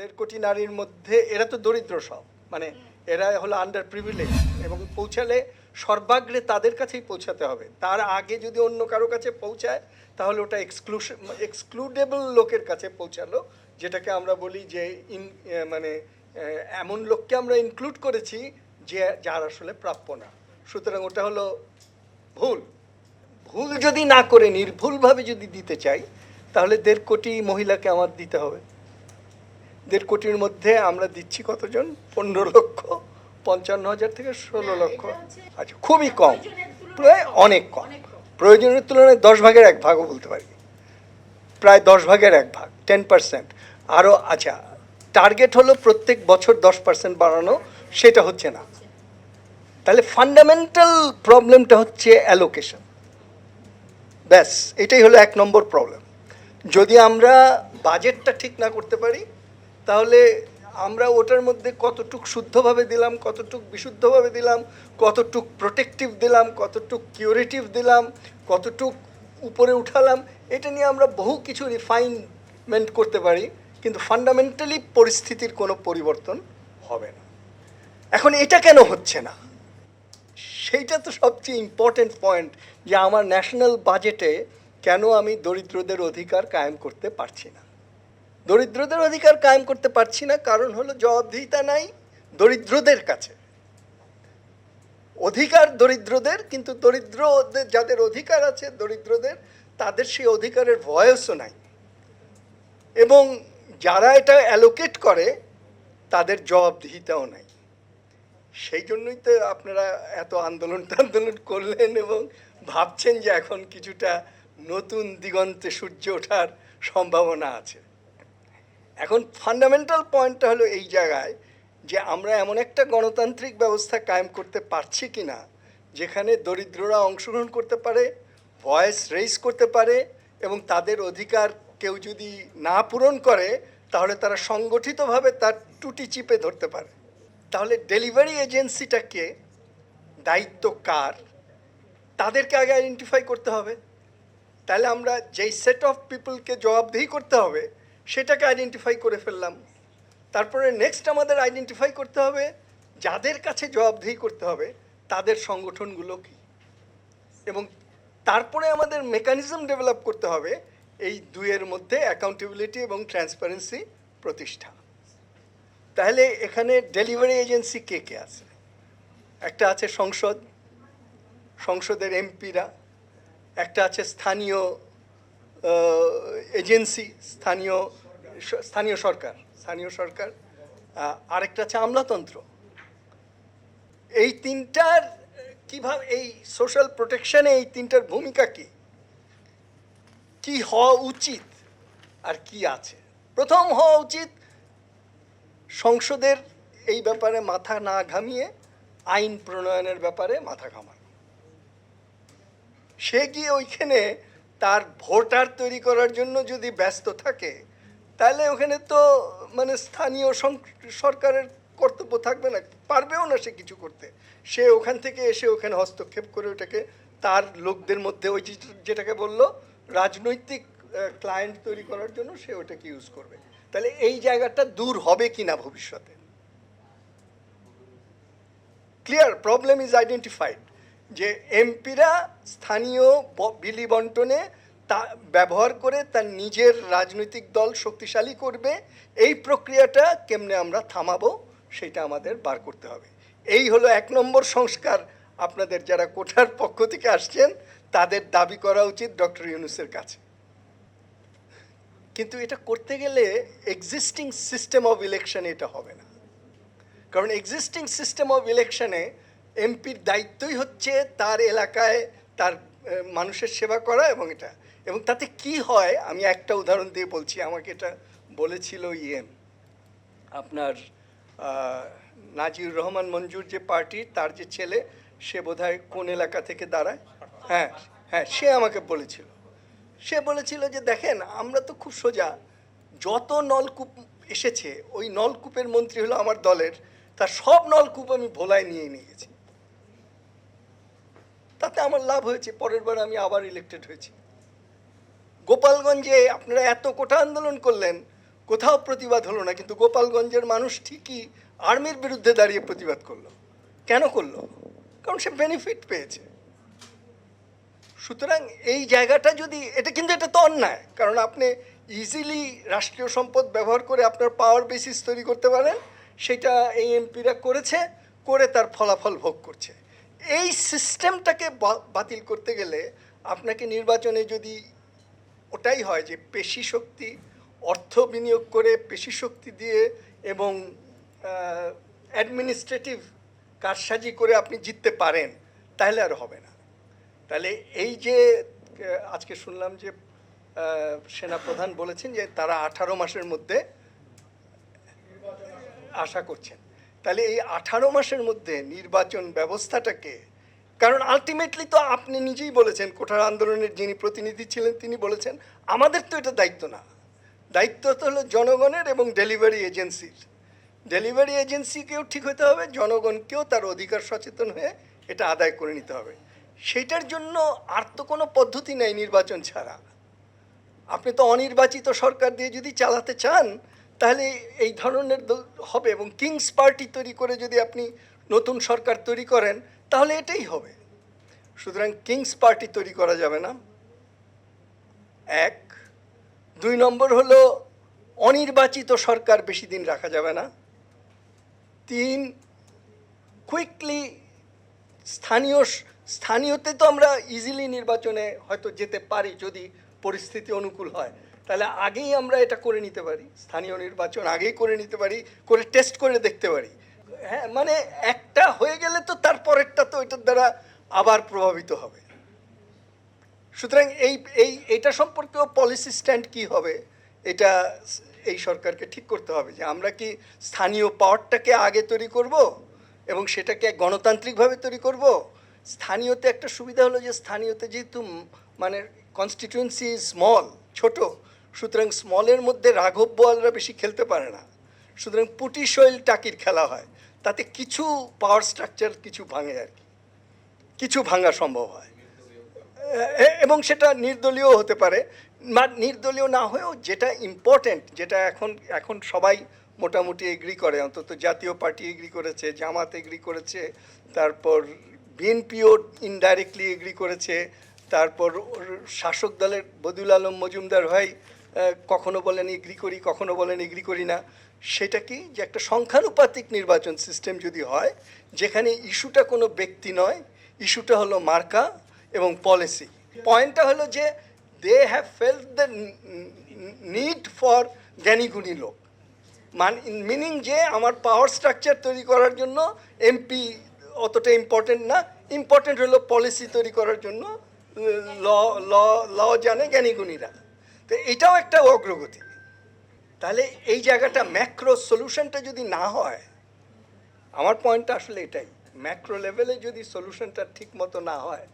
দেড় কোটি নারীর মধ্যে এরা তো দরিদ্র সব। মানে এরা হলো আন্ডার প্রিভিলেজ এবং পৌঁছালে সর্বাগ্রে তাদের কাছেই পৌঁছাতে হবে। তার আগে যদি অন্য কারও কাছে পৌঁছায়, তাহলে ওটা এক্সক্লুশন এক্সক্লুডেবল লোকের কাছে পৌঁছালো, যেটাকে আমরা বলি যে ইন মানে এমন লোককে আমরা ইনক্লুড করেছি যে যার আসলে প্রাপ্য না। সুতরাং ওটা হলো ভুল। ভুল যদি না করে, নির্ভুলভাবে যদি দিতে চাই, তাহলে দেড় কোটি মহিলাকে আমার দিতে হবে। দেড় কোটির মধ্যে আমরা দিচ্ছি কতজন? পনেরো লক্ষ পঞ্চান্ন হাজার থেকে ষোলো লক্ষ। আচ্ছা খুবই কম। প্রায় অনেক কম। প্রয়োজনের তুলনায় দশ ভাগের এক ভাগও বলতে পারি। প্রায় দশ ভাগের এক ভাগ টেন পার্সেন্ট আরও আচ্ছা টার্গেট হলো প্রত্যেক বছর দশ পার্সেন্ট বাড়ানো সেটা হচ্ছে না। তাহলে ফান্ডামেন্টাল প্রবলেমটা হচ্ছে অ্যালোকেশন ব্যাস এটাই হলো এক নম্বর প্রবলেম যদি আমরা বাজেটটা ঠিক না করতে পারি তাহলে আমরা ওটার মধ্যে কতটুক শুদ্ধভাবে দিলাম, কতটুক বিশুদ্ধভাবে দিলাম, কতটুক প্রোটেক্টিভ দিলাম, কতটুক কিউরেটিভ দিলাম, কতটুক উপরে উঠালাম, এটা নিয়ে আমরা বহু কিছু রিফাইনমেন্ট করতে পারি, কিন্তু ফান্ডামেন্টালি পরিস্থিতির কোনো পরিবর্তন হবে না। এখন এটা কেন হচ্ছে না? সেইটা তো সবচেয়ে ইম্পর্টেন্ট পয়েন্ট যে আমার ন্যাশনাল বাজেটে কেন আমি দরিদ্রদের অধিকার কায়েম করতে পারছি না। দরিদ্রদের অধিকার কায়েম করতে পারছি না, কারণ হলো জবাবদিহিতা নাই দরিদ্রদের কাছে। অধিকার দরিদ্রদের, কিন্তু দরিদ্রদের যাদের অধিকার আছে দরিদ্রদের, তাদের সেই অধিকারের ভয়েসও নাই। এবং যারা এটা অ্যালোকেট করে, তাদের জবাবদিহিতাও নাই। সেই জন্যই তো আপনারা এত আন্দোলন টান্দোলন করলেন এবং ভাবছেন যে এখন কিছুটা নতুন দিগন্তে সূর্য ওঠার সম্ভাবনা আছে। এখন ফান্ডামেন্টাল পয়েন্টটা হলো এই জায়গায় যে আমরা এমন একটা গণতান্ত্রিক ব্যবস্থা কায়েম করতে পারছি কি না যেখানে দরিদ্ররা অংশগ্রহণ করতে পারে ভয়েস রেইজ করতে পারে, এবং তাদের অধিকার কেউ যদি না পূরণ করে, তাহলে তারা সংগঠিতভাবে তার টুটি চিপে ধরতে পারে। তাহলে ডেলিভারি এজেন্সিটাকে দায়িত্ব কার, তাদেরকে আগে আইডেন্টিফাই করতে হবে। তাহলে আমরা যেই সেট অফ পিপলকে জবাবদিহি করতে হবে সেটাকে আইডেন্টিফাই করে ফেললাম। তারপরে নেক্সট আমাদের আইডেন্টিফাই করতে হবে, যাদের কাছে জবাবদিহি করতে হবে, তাদের সংগঠনগুলো কী? এবং তারপরে আমাদের মেকানিজম ডেভেলপ করতে হবে, এই দুইয়ের মধ্যে অ্যাকাউন্টেবিলিটি এবং ট্রান্সপারেন্সি প্রতিষ্ঠা। তাহলে এখানে ডেলিভারি এজেন্সি কে কে আছে? একটা আছে সংসদ, সংসদের এমপিরা একটা আছে স্থানীয় এজেন্সি, স্থানীয় স্থানীয় সরকার স্থানীয় সরকার আরেকটা আছে আমলাতন্ত্র। এই তিনটার, কীভাবে, এই সোশ্যাল প্রোটেকশনে এই তিনটার ভূমিকা কি? কি হওয়া উচিত আর কি আছে? প্রথম হওয়া উচিত সংসদের এই ব্যাপারে মাথা না ঘামিয়ে, আইন প্রণয়নের ব্যাপারে মাথা ঘামানো। সে গিয়ে ওইখানে তার ভোটার তৈরি করার জন্য যদি ব্যস্ত থাকে, তাহলে ওখানে তো মানে স্থানীয় সরকারের কর্তব্য থাকবে না, পারবেও না সে কিছু করতে। সে ওখান থেকে এসে ওখানে হস্তক্ষেপ করে ওটাকে, তার লোকদের মধ্যে ওই যেটাকে বলল, রাজনৈতিক ক্লায়েন্ট তৈরি করার জন্য সে ওটাকে ইউজ করবে। তাহলে এই জায়গাটা দূর হবে কি না ভবিষ্যতে? ক্লিয়ার প্রবলেম ইজ আইডেন্টিফাইড যে এমপিরা স্থানীয় বিলি বন্টনে তা, ব্যবহার করে তার নিজের রাজনৈতিক দল শক্তিশালী করবে, এই প্রক্রিয়াটা কেমনে আমরা থামাবো সেটা আমাদের বার করতে হবে। এই হলো এক নম্বর সংস্কার। আপনাদের যারা কোঠার পক্ষ থেকে আসছেন, তাদের দাবি করা উচিত ডক্টর ইউনুসের কাছে। কিন্তু এটা করতে গেলে এক্সিস্টিং সিস্টেম অফ ইলেকশন এটা হবে না। কারণ এক্সিস্টিং সিস্টেম অফ ইলেকশনে এমপির দায়িত্বই হচ্ছে তার এলাকায় তার মানুষের সেবা করা এবং এটা। এবং তাতে কি হয়, আমি একটা উদাহরণ দিয়ে বলছি, আমাকে এটা বলেছিল ইএম। আপনার নাজির রহমান মঞ্জুর যে পার্টি, তার যে ছেলে, সে বোধহয় কোন এলাকা থেকে দাঁড়ায়? হ্যাঁ হ্যাঁ সে আমাকে বলেছিল। সে বলেছিল যে, দেখেন, আমরা তো খুব সোজা। যত নলকূপ এসেছে, ওই নলকূপের মন্ত্রী হলো আমার দলের। তার সব নলকূপ আমি ভোলায় নিয়ে নিয়ে গেছি তাতে আমার লাভ হয়েছে, পরের বার আমি আবার ইলেক্টেড হয়েছি। গোপালগঞ্জে আপনারা এত কোটা আন্দোলন করলেন, কোথাও প্রতিবাদ হলো না, কিন্তু গোপালগঞ্জের মানুষ ঠিকই আর্মির বিরুদ্ধে দাঁড়িয়ে প্রতিবাদ করল। কেন করল? কারণ সে বেনিফিট পেয়েছে। সুতরাং এই জায়গাটা যদি, এটা কিন্তু এটা তো অন্যায়, কারণ আপনি ইজিলি রাষ্ট্রীয় সম্পদ ব্যবহার করে আপনার পাওয়ার বেসিস তৈরি করতে পারেন, সেটা এই এমপিরা করেছে, করে তার ফলাফল ভোগ করছে। এই সিস্টেমটাকে বাতিল করতে গেলে আপনাকে নির্বাচনে যদি ওটাই হয় যে পেশি শক্তি, অর্থ বিনিয়োগ করে পেশি শক্তি দিয়ে এবং অ্যাডমিনিস্ট্রেটিভ কারসাজি করে আপনি জিততে পারেন, তাহলে আর হবে না। তাহলে এই যে আজকে শুনলাম যে সেনাপ্রধান বলেছেন যে তারা আঠারো মাসের মধ্যে আশা করছেন। তাহলে এই আঠারো মাসের মধ্যে নির্বাচন ব্যবস্থাটাকে, কারণ আলটিমেটলি তো আপনি নিজেই বলেছেন, কোঠার আন্দোলনের যিনি প্রতিনিধি ছিলেন তিনি বলেছেন, আমাদের তো এটা দায়িত্ব না। দায়িত্ব তো হলো জনগণের এবং ডেলিভারি এজেন্সির ডেলিভারি এজেন্সিকেও ঠিক হতে হবে, জনগণকেও তার অধিকার সচেতন হয়ে এটা আদায় করে নিতে হবে। সেইটার জন্য আর তো কোনো পদ্ধতি নেই নির্বাচন ছাড়া। আপনি তো অনির্বাচিত সরকার দিয়ে যদি চালাতে চান তাহলে এই ধরনের হবে এবং কিংস পার্টি তৈরি করে যদি আপনি নতুন সরকার তৈরি করেন, তাহলে এটাই হবে। সুতরাং কিংস পার্টি তৈরি করা যাবে না। এক। দুই নম্বর হলো, অনির্বাচিত সরকার বেশি দিন রাখা যাবে না। তিন। কুইকলি স্থানীয় স্থানীয়তে তো আমরা ইজিলি নির্বাচনে হয়তো যেতে পারি যদি পরিস্থিতি অনুকূল হয়। তাহলে আগেই আমরা এটা করে নিতে পারি। স্থানীয় নির্বাচন আগেই করে নিতে পারি, করে টেস্ট করে দেখতে পারি। হ্যাঁ মানে একটা হয়ে গেলে তো তারপরেরটা তো এটার দ্বারা আবার প্রভাবিত হবে। সুতরাং এই এই, এটা সম্পর্কেও পলিসি স্ট্যান্ড কি হবে, এটা এই সরকারকে ঠিক করতে হবে যে আমরা কি স্থানীয় পাওয়ারটাকে আগে তৈরি করব এবং সেটাকে গণতান্ত্রিকভাবে তৈরি করব? স্থানীয়তে একটা সুবিধা হলো যে স্থানীয়তে যেহেতু মানে কনস্টিটিউয়েন্সি স্মল ছোট সুতরাং স্মলের মধ্যে রাঘব বোয়ালরা বেশি খেলতে পারে না। সুতরাং পুটি শৈল টাকির খেলা হয়। তাতে কিছু পাওয়ার স্ট্রাকচার কিছু ভাঙে আর কি। কিছু ভাঙা সম্ভব হয়। এবং সেটা নির্দলীয় হতে পারে। নির্দলীয় না হয়েও যেটা ইম্পর্টেন্ট যেটা এখন এখন সবাই মোটামুটি এগ্রি করে। অন্তত জাতীয় পার্টি এগ্রি করেছে, জামাত এগ্রি করেছে, তারপর বিএনপিও ইনডাইরেক্টলি এগ্রি করেছে, তারপর শাসক দলের বদিউল আলম মজুমদার ভাই কখনো বলেন এগ্রি করি, কখনো বলেন এগ্রি করি না। সেটা কি যে একটা সংখ্যানুপাতিক নির্বাচন সিস্টেম যদি হয়, যেখানে ইস্যুটা কোনো ব্যক্তি নয়, ইস্যুটা হলো মার্কা এবং পলিসি পয়েন্টটা হলো যে they have fail the need for জ্ঞানীগুণী লোক। মান মিনিং যে আমার পাওয়ার স্ট্রাকচার তৈরি করার জন্য এমপি অতটা ইম্পর্টেন্ট না ইম্পর্টেন্ট হলো পলিসি তৈরি করার জন্য, ল ল ল জানে জ্ঞানীগুণীরা তো এটাও একটা অগ্রগতি। তাহলে এই জায়গাটা ম্যাক্রো সলিউশনটা যদি না হয়, আমার পয়েন্টটা আসলে এটাই, ম্যাক্রো লেভেলে যদি সলিউশনটা ঠিক মতো না হয়,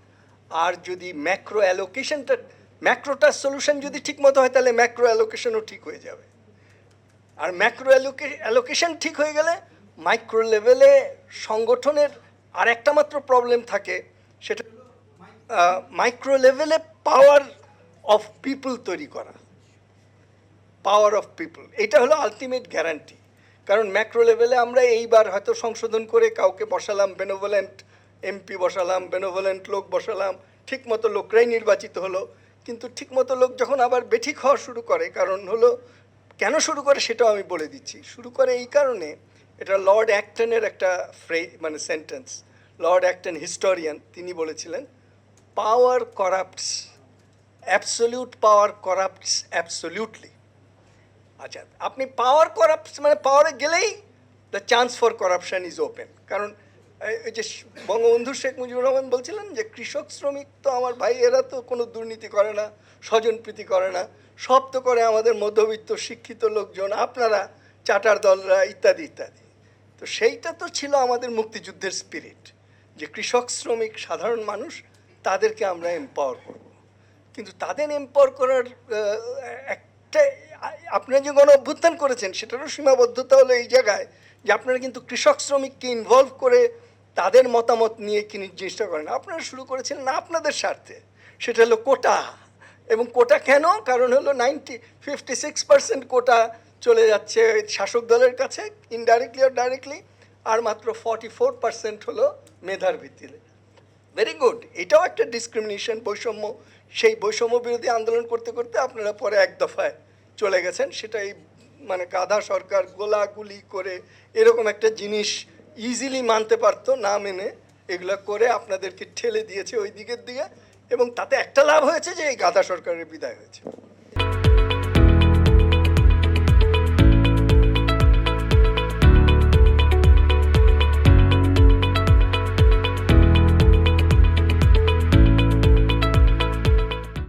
আর যদি ম্যাক্রো অ্যালোকেশনটা, ম্যাক্রোটার সলিউশন যদি ঠিক মতো হয়, তাহলে ম্যাক্রো অ্যালোকেশনও ঠিক হয়ে যাবে। আর ম্যাক্রো অ্যালোকে, অ্যালোকেশন ঠিক হয়ে গেলে মাইক্রো লেভেলে সংগঠনের আর একটা মাত্র প্রবলেম থাকে, সেটা মাইক্রো লেভেলে পাওয়ার অফ পিপল তৈরি করা। পাওয়ার অফ পিপল এটা হলো আলটিমেট গ্যারান্টি কারণ ম্যাক্রো লেভেলে আমরা এইবার হয়তো সংশোধন করে কাউকে বসালাম বেনোভোলেন্ট এমপি বসালাম বেনোভোলেন্ট লোক বসালাম ঠিক মতো লোকরাই নির্বাচিত হলো। কিন্তু ঠিক মতো লোক যখন আবার বেঠিক হওয়া শুরু করে, কারণ হলো কেন শুরু করে সেটাও আমি বলে দিচ্ছি। শুরু করে এই কারণে এটা লর্ড অ্যাক্টনের একটা ফ্রে মানে সেন্টেন্স লর্ড অ্যাক্টন হিস্টোরিয়ান তিনি বলেছিলেন পাওয়ার করাপ্টস অ্যাবসলিউট পাওয়ার করাপ্টস অ্যাবসলিউটলি আচ্ছা আপনি পাওয়ার করাপ্ট মানে পাওয়ারে গেলেই the chance for corruption is open কারণ, এই যে বঙ্গবন্ধু শেখ মুজিবুর রহমান বলছিলেন যে, কৃষক শ্রমিক তো আমার ভাই, এরা তো কোনো দুর্নীতি করে না, স্বজনপ্রীতি করে না, সব তো করে আমাদের মধ্যবিত্ত, শিক্ষিত লোকজন, আপনারা, চাটার দলরা, ইত্যাদি ইত্যাদি। তো সেইটা তো ছিল আমাদের মুক্তিযুদ্ধের স্পিরিট যে কৃষক শ্রমিক, সাধারণ মানুষ, তাদেরকে আমরা এম্পাওয়ার করব। কিন্তু তাদের এম্পাওয়ার করার একটা, আপনারা যে গণ অভ্যুত্থান করেছেন, সেটারও সীমাবদ্ধতা হলো এই জায়গায় যে আপনারা কিন্তু কৃষক শ্রমিককে ইনভলভ করে তাদের মতামত নিয়ে কি জিনিসটা করেন। আপনারা শুরু করেছিলেন না আপনাদের স্বার্থে, সেটা হলো কোটা। এবং কোটা কেন? কারণ হলো ninety fifty six percent quota চলে যাচ্ছে শাসক দলের কাছে ইনডাইরেক্টলি আর ডাইরেক্টলি আর মাত্র ফর্টি ফোর পার্সেন্ট হলো মেধার ভিত্তিতে। ভেরি গুড এটাও একটা ডিসক্রিমিনেশন বৈষম্য সেই বৈষম্য বিরোধী আন্দোলন করতে করতে আপনারা পরে এক দফায় চলে গেছেন। সেটাই মানে গাধা সরকার গোলাগুলি করে এরকম একটা জিনিস ইজিলি মানতে পারতো, না মেনে এগুলো করে আপনাদেরকে ঠেলে দিয়েছে ওই দিকের দিকে এবং তাতে একটা লাভ হয়েছে যে এই গাধা সরকারের বিদায় হয়েছে।